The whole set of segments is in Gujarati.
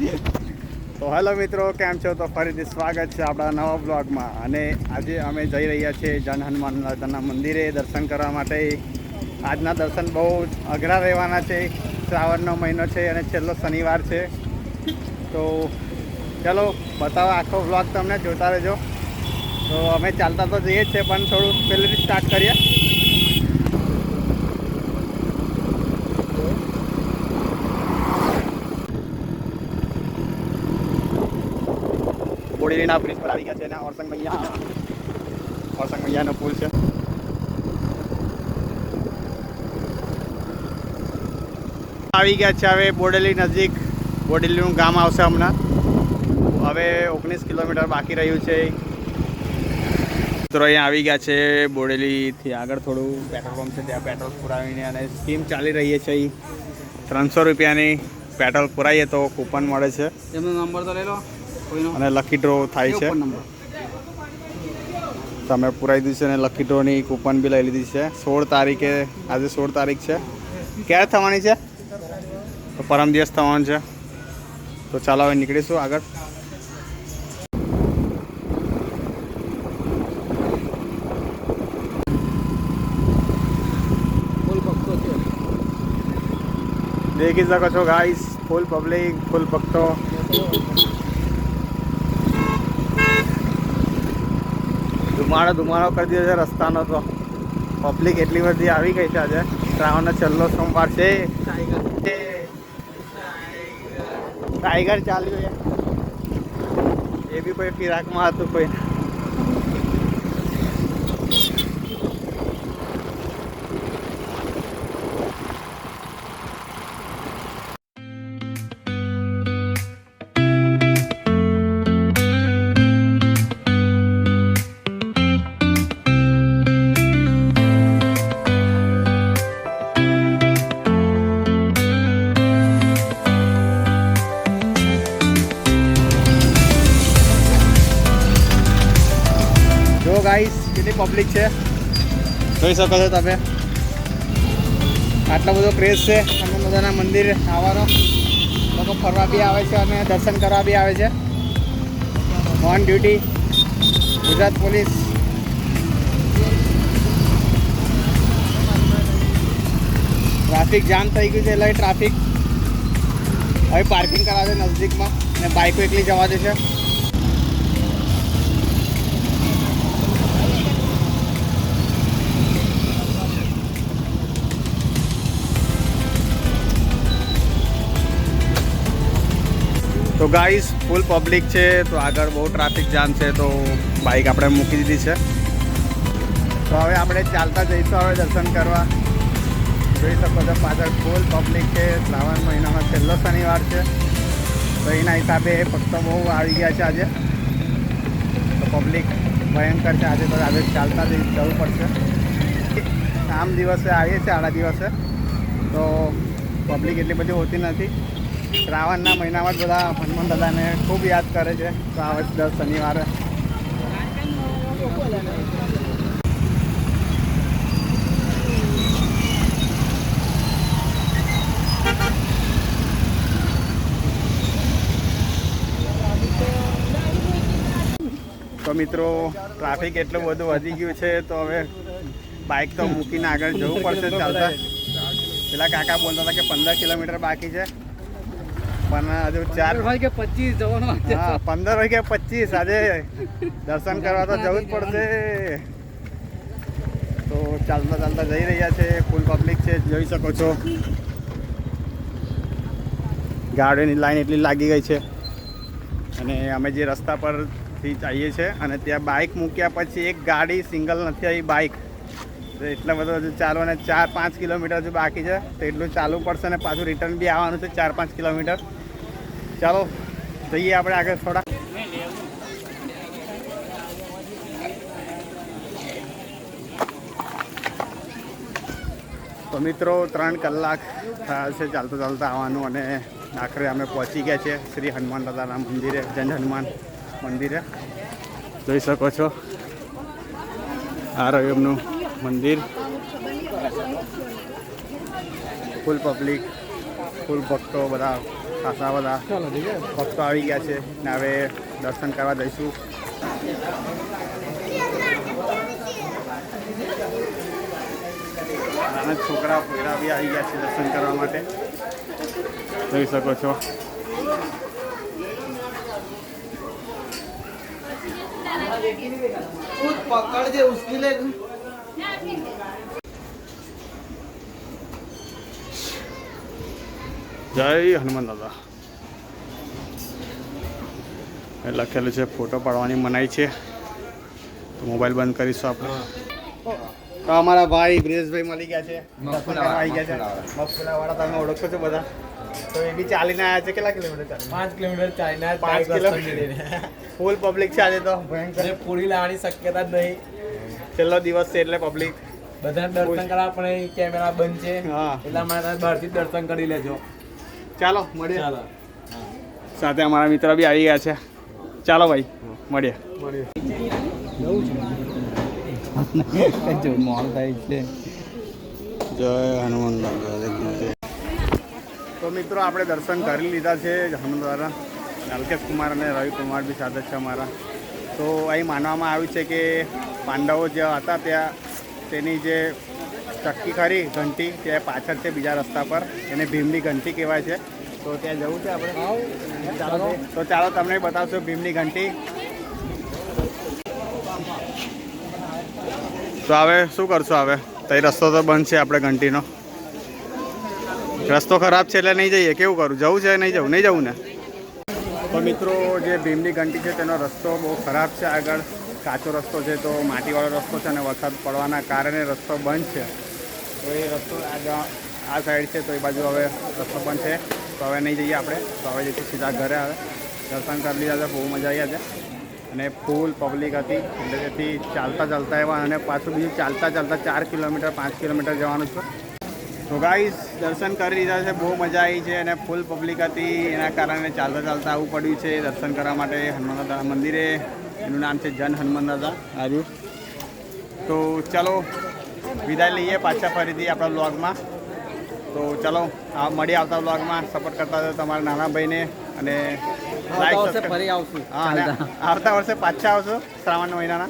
તો હેલો મિત્રો, કેમ છો? તો ફરીથી સ્વાગત છે આપણા નવા બ્લોગમાં. અને આજે અમે જઈ રહ્યા છીએ જન હનુમાન દાદાના મંદિરે દર્શન કરવા માટે. આજના દર્શન બહુ અઘરા રહેવાના છે. શ્રાવણનો મહિનો છે અને છેલ્લો શનિવાર છે. તો ચલો, બતાવો આખો બ્લોગ તમને, જોતા રહેજો. તો અમે ચાલતા તો જઈએ જ છીએ પણ થોડું પહેલેથી સ્ટાર્ટ કરીએ. બોડેલીના બ્રિજ પર આવી ગયા છે અને ઓરસંગ મૈયા ઓરસંગ મૈયાનો પુલ છે. આવી ગયા છે હવે બોડેલી નજીક. બોડેલીનું ગામ આવશે હમણાં. હવે ઓગણીસ કિલોમીટર બાકી રહ્યું છે. મિત્રો અહીંયા આવી ગયા છે બોડેલીથી આગળ થોડું પેટ્રોલ પંપ છે ત્યાં પેટ્રોલ પુરાવીને અને સ્કીમ ચાલી રહી છે ત્રણસો રૂપિયાની પેટ્રોલ પુરાવીએ તો કૂપન મળે છે. એમનો નંબર તો લઈ લો. અને લકી ડ્રો થાય છે. તમે પુરાઈ દીધું છે અને લકી ડ્રોની કૂપન બી લઈ લીધી છે. સોળ તારીખે આજે સોળ તારીખ છે. ક્યારે થવાની છે? તો પરમ દિવસ થવાનું છે. તો ચાલો હવે નીકળીશું આગળ. દેખી શકો છો ગાઈસ ફૂલ પબ્લિક ફૂલ ભક્તો. ધુમાડો ધુમાડો કરી દીધો છે રસ્તાનો તો. પબ્લિક એટલી બધી આવી ગઈ છે આજે. શ્રાવણનો છેલ્લો સોમવાર છે. ટાઈગર ચાલ્યું એ બી કોઈ ફિરાકમાં હતું કોઈ. ગાઈસ કેટલી પબ્લિક છે? જોઈ શકો છો તમે. આટલો બધો ક્રેઝ છે. અને બધાના મંદિર આવવાનો. લોકો ફરવા બી આવે છે અને દર્શન કરવા બી આવે છે. On duty Gujarat police. Traffic jam થઈ ગયું છે એટલે ટ્રાફિક હવે પાર્કિંગ કરાવે છે નજદીકમાં અને બાઇકો એકલી જવા દે તો ગાઈસ ફૂલ પબ્લિક છે, તો આગળ બહુ ટ્રાફિક જામ છે, તો બાઇક આપણે મૂકી દીધી છે. તો હવે આપણે ચાલતા જઈશું, હવે દર્શન કરવા. જોઈ શકો છો પાછળ ફૂલ પબ્લિક છે, શ્રાવણ મહિનામાં છેલ્લો શનિવાર છે. તો એના હિસાબે ભક્તો બહુ આવી ગયા છે આજે. તો પબ્લિક ભયંકર છે, આજે તો આજે ચાલતા જઈ, જવું પડશે. આમ દિવસે આવીએ છીએ, આડા દિવસે. તો પબ્લિક એટલી બધી હોતી નથી. શ્રાવણના મહિનામાં જ બધા હનુમાન દાદાને ખૂબ યાદ કરે છે. તો દર શનિવારે. તો મિત્રો, ટ્રાફિક એટલું બધું વધી ગયું છે તો હવે બાઇક તો મૂકીને આગળ જવું પડશે ચાલતા. પેલા કાકા બોલતા હતા કે પંદર કિલોમીટર બાકી છે. પણ હજુ ચાર ભાઈ પચીસ જવાનો હા પંદર વાગ્યા પચીસ. આજે દર્શન કરવા તો જવું જ પડશે. તો ચાલતા ચાલતા જઈ રહ્યા છે ફૂલ પબ્લિક છે જોઈ શકો છો. ગાડીની લાઈન એટલી લાગી ગઈ છે. અને અમે જે રસ્તા પરથી જઈએ છીએ અને ત્યાં બાઇક મૂક્યા પછી એક ગાડી સિંગલ નથી આવી બાઇક એટલા બધો હજુ અને ચાર પાંચ કિલોમીટર હજુ બાકી છે. તો એટલું ચાલવું પડશે અને પાછું રિટર્ન બી આવવાનું છે ચાર પાંચ કિલોમીટર. ચાલો, જઈએ આપણે આગળ થોડા. તો મિત્રો, ત્રણ કલાક થયા છે ચાલતા ચાલતા આવવાનું અને આખરે અમે પહોંચી ગયા છે શ્રી હનુમાન દાદાના મંદિરે જન હનુમાન મંદિરે. જોઈ શકો છો, આ રહ્યું એમનું મંદિર. ફૂલ પબ્લિક ફૂલ ભક્તો બધા ખાસા બધા ભક્તો આવી ગયા છે ને હવે દર્શન કરવા જઈશું. નાના છોકરા પોયરા બી આવી ગયા છે દર્શન કરવા માટે. જોઈ શકો છો. જય હનુમાન દાદા. એ લખેલું છે ફોટો પાડવાની મનાઈ છે. તો મોબાઈલ બંધ કરીશું આપણે. તો અમારા ભાઈ બ્રિજેશભાઈ મળી ગયા છે. આવી ગયા છે. મફુલાવાળા તમે ઓળખો છો બધા? તો એ બી ચાલીને આવ્યા છે કેટલા કિલોમીટર પાંચ કિલોમીટર ચાલીને પાંચ કિલોમીટર. ફૂલ પબ્લિક છે આજે તો. ભયંકર. પૂરી લાવવાની શક્યતા જ નહીં. છેલ્લો દિવસ છે એટલે પબ્લિક બધાને દર્શન કરવા પણ કેમેરા બંધ છે. એટલા માટે બહારથી દર્શન કરી લેજો. ચાલો મળીએ. ચાલો. સાથે અમારા મિત્ર બી આવી ગયા છે. ચાલો ભાઈ મળીએ. જો મોલ થાય છે જય હનુમાન તો મિત્રો આપણે દર્શન કરી લીધા છે હનુમાન અલ્કેશ કુમાર અને રવિ કુમાર બી સાથે છે અમારા. તો અહીં માનવામાં આવ્યું છે કે પાંડવો જે હતા ત્યાં તેની જે ચક્કી ખરી ઘંટી ત્યાં પાછળ છે બીજા રસ્તા પર. એને ભીમની ઘંટી કહેવાય છે. તો ત્યાં જવું છે આપણે? ચાલો તો ચાલો તમને બતાવશો ભીમની ઘંટી. તો હવે શું કરશો હવે? તઈ રસ્તો તો બંધ છે આપણે ઘંટીનો. રસ્તો ખરાબ છે એટલે નહીં જઈએ. કેવું કરું? જવું છે નહીં જવું? નહીં જવું ને? તો મિત્રો જે ભીમની ઘંટી છે તેનો રસ્તો બહુ ખરાબ છે આગળ. કાચો રસ્તો છે તો માટીવાળો રસ્તો છે અને વરસાદ પડવાના કારણે રસ્તો બંધ છે. તો એ રસ્તો આગળ આ સાઈડ છે, તો એ બાજુ હવે રસ્તો પણ છે. તો હવે નહીં જઈએ આપણે. તો હવે જઈશું સીધા ઘરે આવે. દર્શન કરી લીધા છે, બહુ મજા આવી છે અને ફૂલ પબ્લિક હતી. એટલે તેથી ચાલતા ચાલતા એવા અને પાછું બીજું ચાલતા ચાલતા ચાર કિલોમીટર, પાંચ કિલોમીટર જવાનું છે. તો ગાઈસ દર્શન કરી લીધા છે, બહુ મજા આવી છે અને ફૂલ પબ્લિક હતી. એના કારણે ચાલતા ચાલતા આવવું પડ્યું છે દર્શન કરવા માટે હનુમાન દાદા મંદિરે. એનું નામ છે જન હનુમાન દાદા આવ્યું તો ચાલો વિદાય લઈએ પાછા ફરીથી આપણા બ્લોગમાં તો ચાલો આ મળી આવતા બ્લોગમાં સપોર્ટ કરતા હતા તમારા નાના ભાઈને અને આવતા વર્ષે પાછા આવશો શ્રાવણ મહિનાના.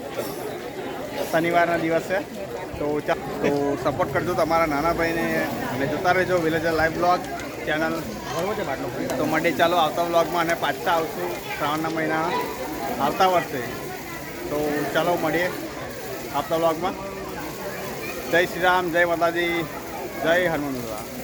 શનિવારના દિવસે. તો ચાલો તો સપોર્ટ કરજો તમારા નાના ભાઈને અને જોતા રહેજો વિલેજર લાઈવ બ્લોગ ચેનલ તો મળીએ ચાલો આવતા બ્લોગમાં અને પાછા આવશું શ્રાવણના મહિનાના આવતા વર્ષે. તો ચાલો મળીએ આવતા બ્લોગમાં જય શ્રી રામ જય માતાજી જય હનુમાન